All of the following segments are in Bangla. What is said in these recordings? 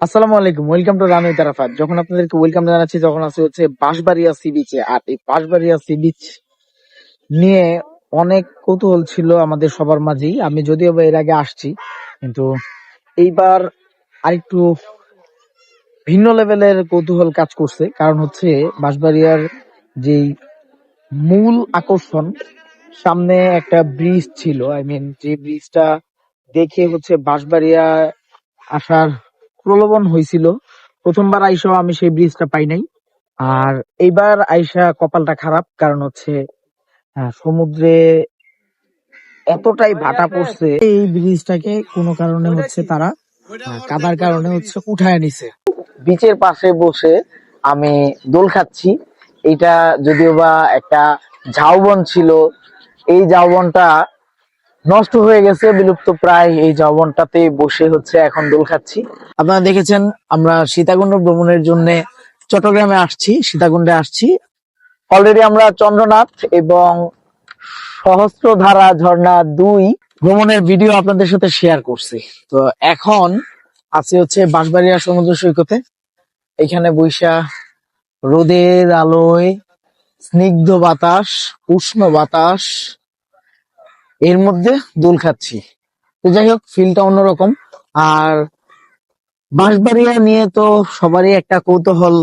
আসসালামু আলাইকুম ওয়েলকাম টু রানওয়ে তারাফাত যখন আপনাদেরকে ওয়েলকাম জানাচ্ছি, তখন আছে হচ্ছে বাঁশবাড়িয়া সি বিচে আর এই বাঁশবাড়িয়া সি বিচ নিয়ে অনেক কৌতূহল ছিল আমাদের সবার মাঝেই। আমি যদিও এর আগে আসছি, কিন্তু এইবার আরেকটু ভিন্ন লেভেলের কৌতূহল কাজ করছে। কারণ হচ্ছে বাঁশবাড়িয়ার যেই মূল আকর্ষণ, সামনে একটা ব্রিজ ছিল। আই মিন যে ব্রিজটা দেখে হচ্ছে বাঁশবাড়িয়া আসার প্রলোভন হয়েছিল প্রথমবার আইসাও আমি সেই ব্রিজটা পাই নাই। আর এইবার আইসা কপালটা খারাপ, কারণ হচ্ছে সমুদ্রে এতটাই ভাটা পড়ছে। এই ব্রিজটাকে কোনো কারণে হচ্ছে তারা কাদার কারণে হচ্ছে উঠায় নিছে। বিচের পাশে বসে আমি দোল খাচ্ছি। এটা যদিও বা একটা ঝাউবন ছিল, এই ঝাউবনটা নষ্ট হয়ে গেছে, বিলুপ্ত প্রায় এই জবনটাতে বসে হচ্ছে এখন দোল খাচ্ছি। আপনারা দেখেছেন, আমরা সীতাকুণ্ড ভ্রমণের জন্য চট্টগ্রামে আসছি, সীতাকুণ্ডে আসছি। অলরেডি আমরা চন্দ্রনাথ এবং সহস্রধারা ঝর্ণা দুই ভ্রমণের ভিডিও আপনাদের সাথে শেয়ার করছি। তো এখন আছে হচ্ছে বাঁশবাড়িয়া সমুদ্র সৈকতে। এখানে বৈশা রোদের আলোয় স্নিগ্ধ বাতাস, উষ্ণ বাতাস এর মধ্যে দোল খাচ্ছি। তো যাই হোক ফিলটা অন্যরকম। আর বাঁশবাড়িয়া নিয়ে তো সবারই একটা কৌতূহল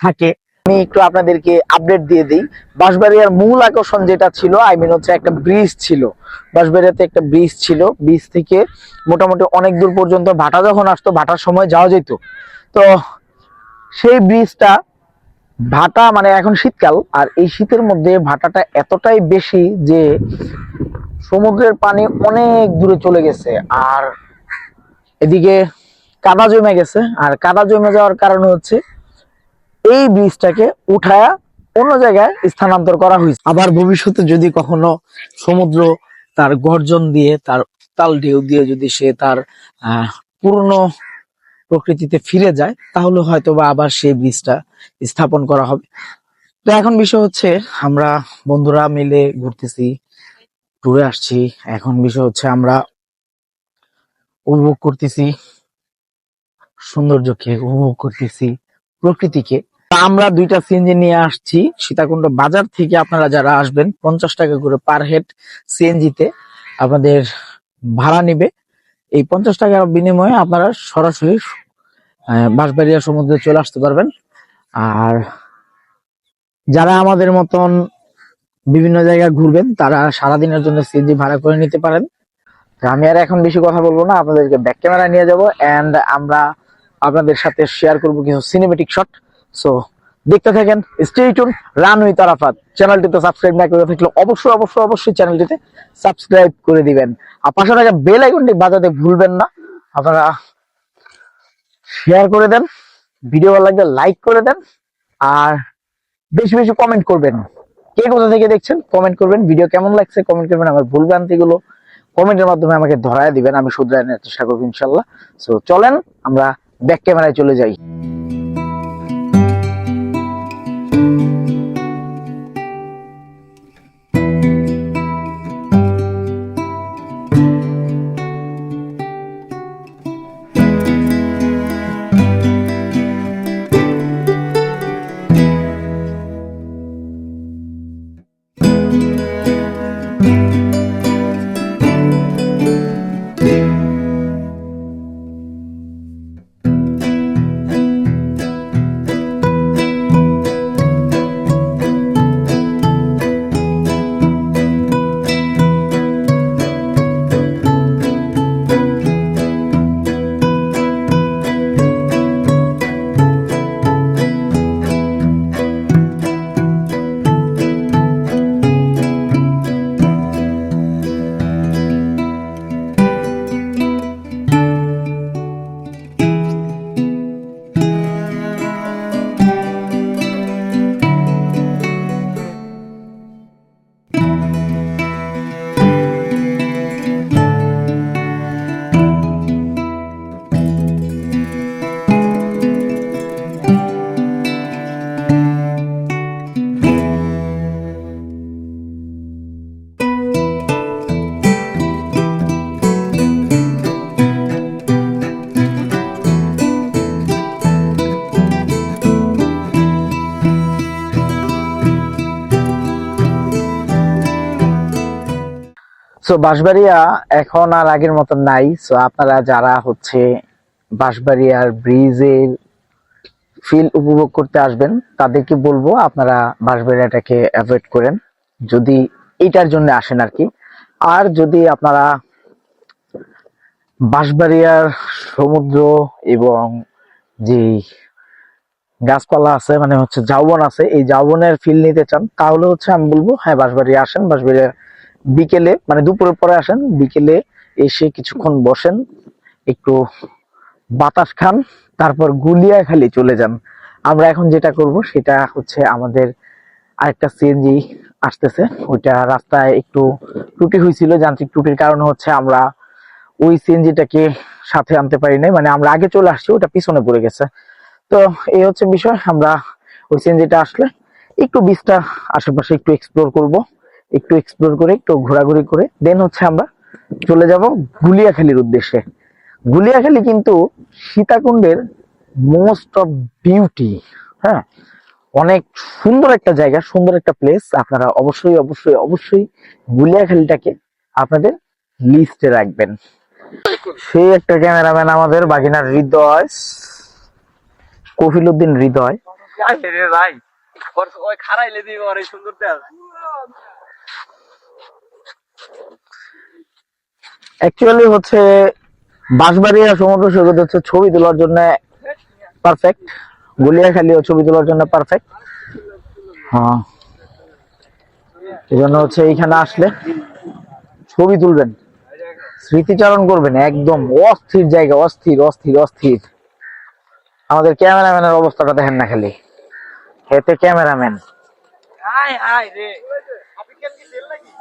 থাকে। আমি একটু আপনাদেরকে আপডেট দিয়ে দিই। বাঁশবাড়িয়ার মূল আকর্ষণ যেটা ছিল আই মিন হচ্ছে একটা ব্রিজ ছিল। বাঁশবাড়িয়াতে একটা ব্রিজ ছিল। ব্রিজ থেকে মোটামুটি অনেক দূর পর্যন্ত ভাটা যখন আসতো, ভাটার সময় যাওয়া যেত। তো সেই ব্রিজটা ভাটা মানে এখন শীতকাল, আর এই শীতের মধ্যে ভাটাটা এতটাই বেশি যে সমুদ্রের পানি অনেক দূরে চলে গেছে, আর এদিকে কাদা জমে গেছে, আর কাদা জমে যাওয়ার কারণ হচ্ছে এই ব্রিজটাকে উঠায়া অন্য জায়গায় স্থানান্তর করা হয়েছে। আবার ভবিষ্যতে যদি কখনো সমুদ্র তার গর্জন দিয়ে, তার তাল ঢেউ দিয়ে যদি সে তার পুরনো প্রকৃতিতে ফিরে যায়, তাহলে হয়তো বা আবার সেই ব্রিজটা স্থাপন করা হবে। তো এখন বিষয় হচ্ছে, আমরা বন্ধুরা মিলে ঘুরতেছি ট্যুরে আসছি। এখন বিষয় হচ্ছে আমরা উপভোগ করতেছি সৌন্দর্যকে, উপভোগ করতেছি প্রকৃতিকে। আমরা দুইটা সিএনজি নিয়ে আসছি সীতাকুণ্ড বাজার থেকে আপনারা যারা আসবেন, পঞ্চাশ টাকা করে পার হেড সিএনজিতে আপনাদের ভাড়া নিবে। এই পঞ্চাশ টাকার বিনিময়ে আপনারা সরাসরি বাঁশবাড়িয়া সমুদ্রে চলে আসতে পারবেন। আর যারা আমাদের মতন বিভিন্ন জায়গায় ঘুরবেন, তারা সারাদিনের জন্য সিএনজি ভাড়া করে নিতে পারেন। আমি আর এখন বেশি কথা বলব না, আপনাদেরকে ব্যাক ক্যামেরা নিয়ে যাব এন্ড আমরা আপনাদের সাথে শেয়ার করব কিছু সিনেমেটিক শট সো দেখতে থাকেন স্টে টুন রান উইথ আরাফাত চ্যানেলটিতে সাবস্ক্রাইব না করে থাকলে অবশ্যই অবশ্যই অবশ্যই চ্যানেলটিতে সাবস্ক্রাইব করে দিবেন। আর পাশে থাকা বেল আইকনটি বাজাতে ভুলবেন না, আপনারা শেয়ার করে দেন ভিডিও ভালো লাগলে লাইক করে দেন, আর বেশি বেশি কমেন্ট করবেন। কে কোথা থেকে দেখছেন কমেন্ট করবেন। ভিডিও কেমন লাগছে কমেন্ট করবেন। আমার ভুল ভ্রান্তি গুলো কমেন্টের মাধ্যমে আমাকে ধরায় দিবেন, আমি শুধরায় নেতা করব ইনশাল্লাহ। সো চলেন, আমরা ব্যাক ক্যামেরায় চলে যাই। সো বাঁশবাড়িয়া এখন আর আগের মতন নাই। সো আপনারা যারা হচ্ছে বাঁশবাড়িয়ার ব্রিজের ফিল উপভোগ করতে আসবেন, তাদেরকে বলব আপনারা বাঁশবাড়িয়াটাকে অ্যাভয়েড করেন। যদি এটার জন্য আসেন আর কি। আর যদি আপনারা বাঁশবাড়িয়ার সমুদ্র এবং যে গাছপালা আছে মানে হচ্ছে জাউবন আছে, এই জাউবনের ফিল নিতে চান, তাহলে হচ্ছে আমি বলব হ্যাঁ বাঁশবাড়িয়া আসেন বাঁশবাড়িয়া বিকেলে মানে দুপুরের পরে আসেন, বিকেলে এসে কিছুক্ষণ বসেন, একটু বাতাস খান, তারপর গুলিয়া খালি চলে যান। আমরা এখন যেটা করব, সেটা হচ্ছে আমাদের আরেকটা সিএনজি আসতেছে। ওইটা রাস্তায় একটু ত্রুটি হয়েছিল, যান্ত্রিক ত্রুটির কারণে হচ্ছে আমরা ওই সিএনজিটাকে সাথে আনতে পারি নাই। মানে আমরা আগে চলে আসছি, ওটা পিছনে পড়ে গেছে। তো এই হচ্ছে বিষয়, আমরা ওই সিএনজিটা আসলে একটু বিচটা আশেপাশে একটু এক্সপ্লোর করব। একটু এক্সপ্লোর করে, একটু ঘোরাঘুরি করে দেন হচ্ছে আমরা চলে যাব গুলিয়াখালীর উদ্দেশ্যে। গুলিয়াখালী কিন্তু সীতাকুণ্ডের মোস্ট অফ বিউটি হ্যাঁ? অনেক সুন্দর একটা জায়গা, সুন্দর একটা প্লেস আপনারা অবশ্যই অবশ্যই অবশ্যই গুলিয়াখালীটাকে আপনাদের লিস্টে রাখবেন। সেই একটা ক্যামেরাম্যান আমাদের, বাগিনার হৃদয় কফিল উদ্দিন হৃদয় খারাইলে সুন্দর অ্যাকচুয়ালি হচ্ছে বাঁশবাড়িয়া সমুদ্র সৈকত হচ্ছে ছবি তোলার জন্য পারফেক্ট গুলিয়াখালীও ছবি তোলার জন্য পারফেক্ট হ্যাঁ। এই জন্য হচ্ছে এইখানে আসলে ছবি তুলবেন, স্মৃতিচারণ করবেন একদম অস্থির জায়গা, অস্থির অস্থির অস্থির। আমাদের ক্যামেরাম্যানের অবস্থাটা দেখেন না খালি। হেতে ক্যামেরাম্যান। আয় আয় রে আরে দে আমার ছবিটা দুই দুই বছর ধরে হয়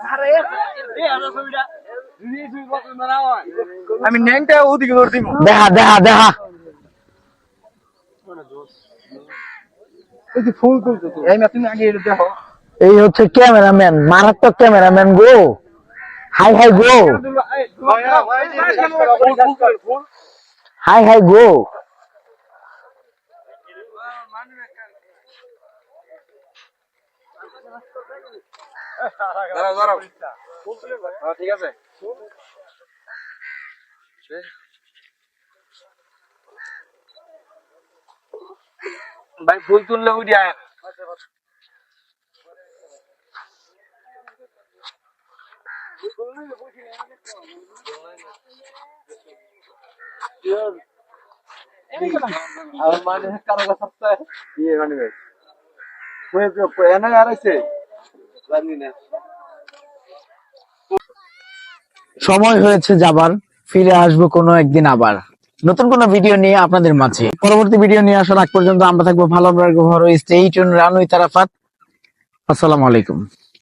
আমি ন্যাংটা ওদিকে ধরে দিব। দেখা দেখা দেখা। ফুল তুলতো তো। তুমি আগে দেখো। এই হচ্ছে ক্যামেরাম্যান মারাত্মক ক্যামেরাম্যান গো। হাই হাই গো। হাই হাই গো। দাঁড়াও দাঁড়াও ঠিক আছে ভাই ফুল তুললে উঠে আয় আমার মানে কারও কাছে মানে এনে আর আছে জানি না সময় হয়েছে যাবার ফিরে আসব কোনো একদিন আবার। নতুন কোনো ভিডিও নিয়ে আপনাদের মাঝে। পরবর্তী ভিডিও নিয়ে আসার আগ পর্যন্ত আমরা থাকব ভালো আমরা ঘর টুন রানুই তারাফাত। আসসালাম আলাইকুম।